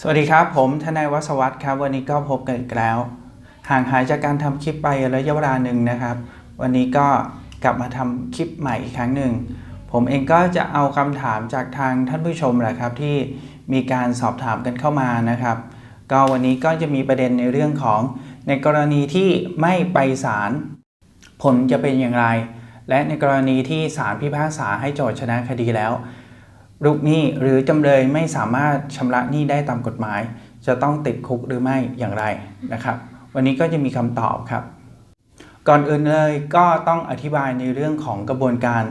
สวัสดีครับ ผมทนายวัศวัตรครับ วันนี้ก็พบกันอีกแล้ว ห่างหายจากการทำคลิปไประยะเวลาหนึ่งนะครับ วันนี้ก็กลับมาทำคลิปใหม่อีกครั้งหนึ่ง ผมเองก็จะเอาคำถามจากทางท่านผู้ชมแหละครับที่มีการสอบถามกันเข้ามานะครับ ก็วันนี้ก็จะมีประเด็นในเรื่องของ ในกรณีที่ไม่ไปศาลผลจะเป็นอย่างไร และในกรณีที่ศาลพิพากษาให้โจทย์ชนะคดีแล้ว ลูกหนี้หรือจำเลยไม่สามารถชำระหนี้ได้ตามกฎหมาย จะต้องติดคุกหรือไม่อย่างไรนะครับ วันนี้ก็จะมีคำตอบครับ ก่อนอื่นเลยก็ต้องอธิบายในเรื่องของกระบวนการ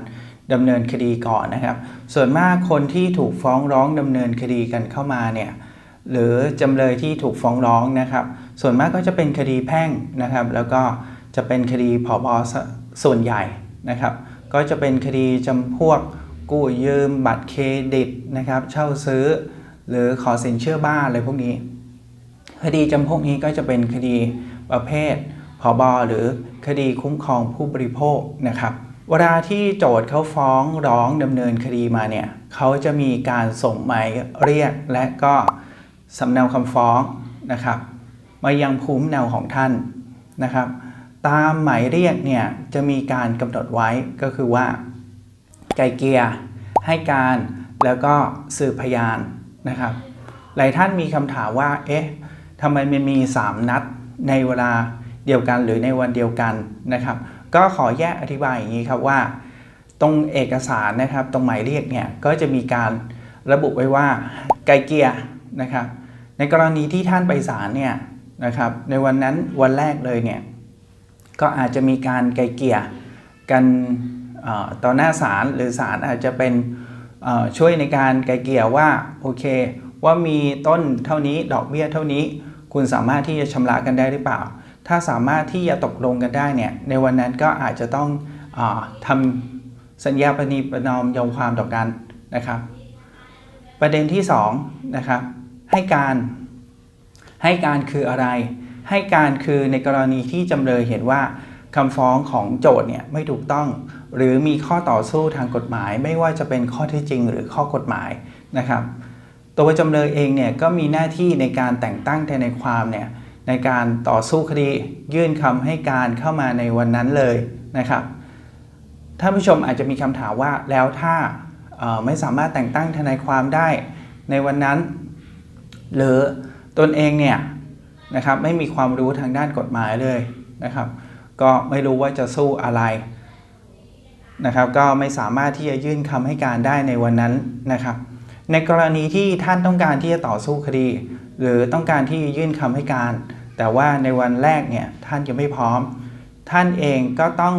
ดำเนินคดีก่อนนะครับ ส่วนมากคนที่ถูกฟ้องร้องดำเนินคดีกันเข้ามาเนี่ยหรือจำเลยที่ถูกฟ้องร้องนะครับ ส่วนมากก็จะเป็นคดีแพ่งนะครับ แล้วก็จะเป็นคดีผอบอส่วนใหญ่นะครับ ก็จะเป็นคดีจำพวก กู้ยืมบัตรเครดิตนะครับเช่าซื้อ หรือขอสินเชื่อบ้านอะไรพวกนี้ คดีจำพวกนี้ก็จะเป็นคดีประเภทผอบอหรือคดีคุ้มครองผู้บริโภคนะครับเวลาที่โจทย์เขาฟ้องร้องดำเนินคดีมาเนี่ยเขาจะมีการส่งหมายเรียกและก็สำเนาคำฟ้องนะครับ มายังภูมิลำเนาของท่านนะครับ ตามหมายเรียกเนี่ยจะมีการกำหนดไว้ก็คือว่า ไกลเกียร์ให้การแล้วก็สืบพยานนะครับ หลายท่านมีคำถามว่า เอ๊ะทำไมมันมี 3 นัดในเวลาเดียวกันหรือในวันเดียวกันนะครับ ก็ขอแยกอธิบายอย่างนี้ครับว่า ตรงเอกสารนะครับ ตรงหมายเรียกเนี่ยก็จะมีการระบุไว้ว่าไกลเกียร์นะครับ ในกรณีที่ท่านไปศาลเนี่ยนะครับในวันนั้นวันแรกเลยเนี่ยก็อาจจะมีการไกลเกลี่ยกัน ต่อหน้าศาลหรือศาลอาจจะเป็นช่วยในการไกลเกลี่ยว่าโอเค ว่ามีต้นเท่านี้ดอกเบี้ยเท่านี้ คุณสามารถที่จะชำระกันได้หรือเปล่า ถ้าสามารถที่จะตกลงกันได้เนี่ยในวันนั้นก็อาจจะต้องออทำสัญญาปณีประนอมยอมความต่อกันนะครับ ประเด็นที่2นะครับให้การให้การคืออะไร ให้การคือในกรณีที่จำเลยเห็นว่า คำฟ้องของโจทย์เนี่ยไม่ถูกต้อง หรือมีข้อต่อสู้ทางกฎหมาย ไม่ว่าจะเป็นข้อท็จจริงหรือข้อกฎหมายนะครับ ตัวจำเลยเองเนี่ยก็มีหน้าที่ในการแต่งตั้งทนายความเนี่ยในการต่อสู้คดียื่นคำให้การเข้ามาในวันนั้นเลยนะครับท่านผู้ชมอาจจะมีคำถามว่าแล้วถ้าไม่สามารถแต่งตั้งทนายความได้ในวันนั้น หรือตนเองเนี่ยนะครับไม่มีความรู้ทางด้านกฎหมายเลยนะครับ ก็ไม่รู้ว่าจะสู้อะไรนะครับ ก็ไม่สามารถที่จะยื่นคำให้การได้ในวันนั้นนะครับ ในกรณีที่ท่านต้องการที่จะต่อสู้คดี หรือต้องการที่ยื่นคำให้การ แต่ว่าในวันแรกเนี่ยท่านยังไม่พร้อม ท่านเองก็ต้อง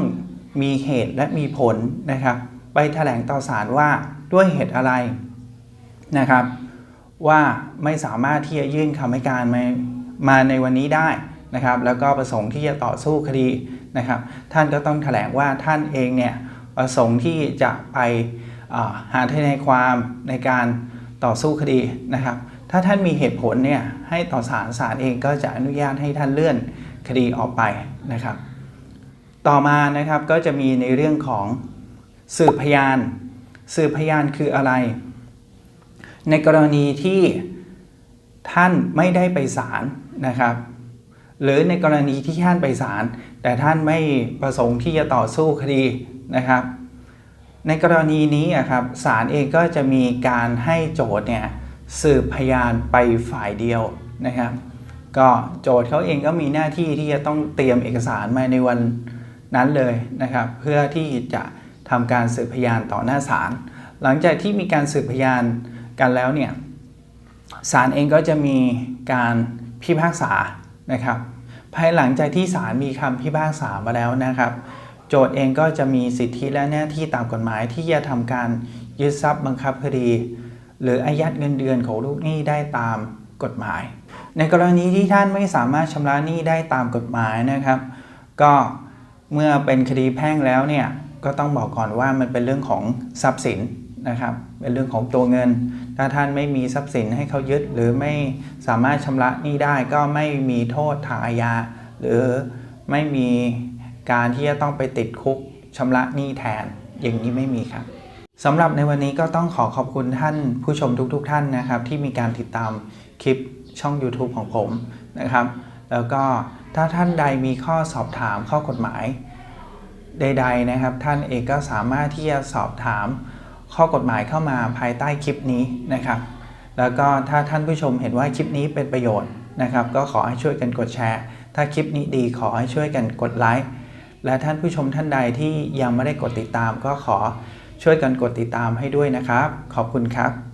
มีเหตุและมีผลนะครับ ไปแถลงต่อศาลว่าด้วยเหตุอะไรนะครับ ว่าไม่สามารถที่จะยื่นคำให้การมามาในวันนี้ได้ นะครับแล้วก็ประสงค์ที่จะต่อสู้คดีนะครับ ท่านก็ต้องแถลงว่าท่านเองเนี่ยประสงค์ที่จะไปหาทนายความในการต่อสู้คดีนะครับ ถ้าท่านมีเหตุผลเนี่ยให้ต่อศาลศาลเองก็จะอนุญาตให้ท่านเลื่อนคดีออกไปนะครับ ต่อมานะครับก็จะมีในเรื่องของสืบพยาน สืบพยานคืออะไร ในกรณีที่ท่านไม่ได้ไปศาลนะครับ หรือในกรณีที่ท่านไปศาลแต่ท่านไม่ประสงค์ที่จะต่อสู้คดีนะครับ ในกรณีนี้อะครับศาลเองก็จะมีการให้โจทย์เนี่ยสืบพยานไปฝ่ายเดียวนะครับ ก็โจทย์เขาเองก็มีหน้าที่ที่จะต้องเตรียมเอกสารมาในวันนั้นเลยนะครับ เพื่อที่จะทำการสืบพยานต่อหน้าศาลหลังจากที่มีการสืบพยานกันแล้วเนี่ยศาลเองก็จะมีการพิพากษานะครับ ภายหลังจากที่ศาลมีคำพิพากษามาแล้วนะครับ โจทย์เองก็จะมีสิทธิและหน้าที่ตามกฎหมายที่จะทำการยึดทรัพย์บังคับคดี หรืออายัดเงินเดือนของลูกหนี้ได้ตามกฎหมาย ในกรณีที่ท่านไม่สามารถชำระหนี้ได้ตามกฎหมายนะครับ ก็เมื่อเป็นคดีแพ่งแล้วเนี่ยก็ต้องบอกก่อนว่ามันเป็นเรื่องของทรัพย์สิน นะครับเป็นเรื่องของตัวเงิน ถ้าท่านไม่มีทรัพย์สินให้เขายึด หรือไม่สามารถชำระหนี้ได้ก็ไม่มีโทษทางอาญาหรือไม่มีการที่จะต้องไปติดคุกชำระหนี้แทน อย่างนี้ไม่มีครับสำหรับในวันนี้ก็ต้องขอขอบคุณท่านผู้ชมทุกๆทท่านนะครับ ที่มีการติดตามคลิปช่อง YouTube ของผมนะครับ แล้วก็ถ้าท่านใดมีข้อสอบถามข้อกฎหมายใด ๆนะครับ ท่านเองก็สามารถที่จะสอบถาม ข้อกฎหมายเข้ามาภายใต้คลิปนี้นะครับ แล้วก็ถ้าท่านผู้ชมเห็นว่าคลิปนี้เป็นประโยชน์นะครับ ก็ขอให้ช่วยกันกดแชร์ ถ้าคลิปนี้ดีขอให้ช่วยกันกดไลค์และท่านผู้ชมท่านใดที่ยังไม่ได้กดติดตาม ก็ขอช่วยกันกดติดตามให้ด้วยนะครับ ขอบคุณครับ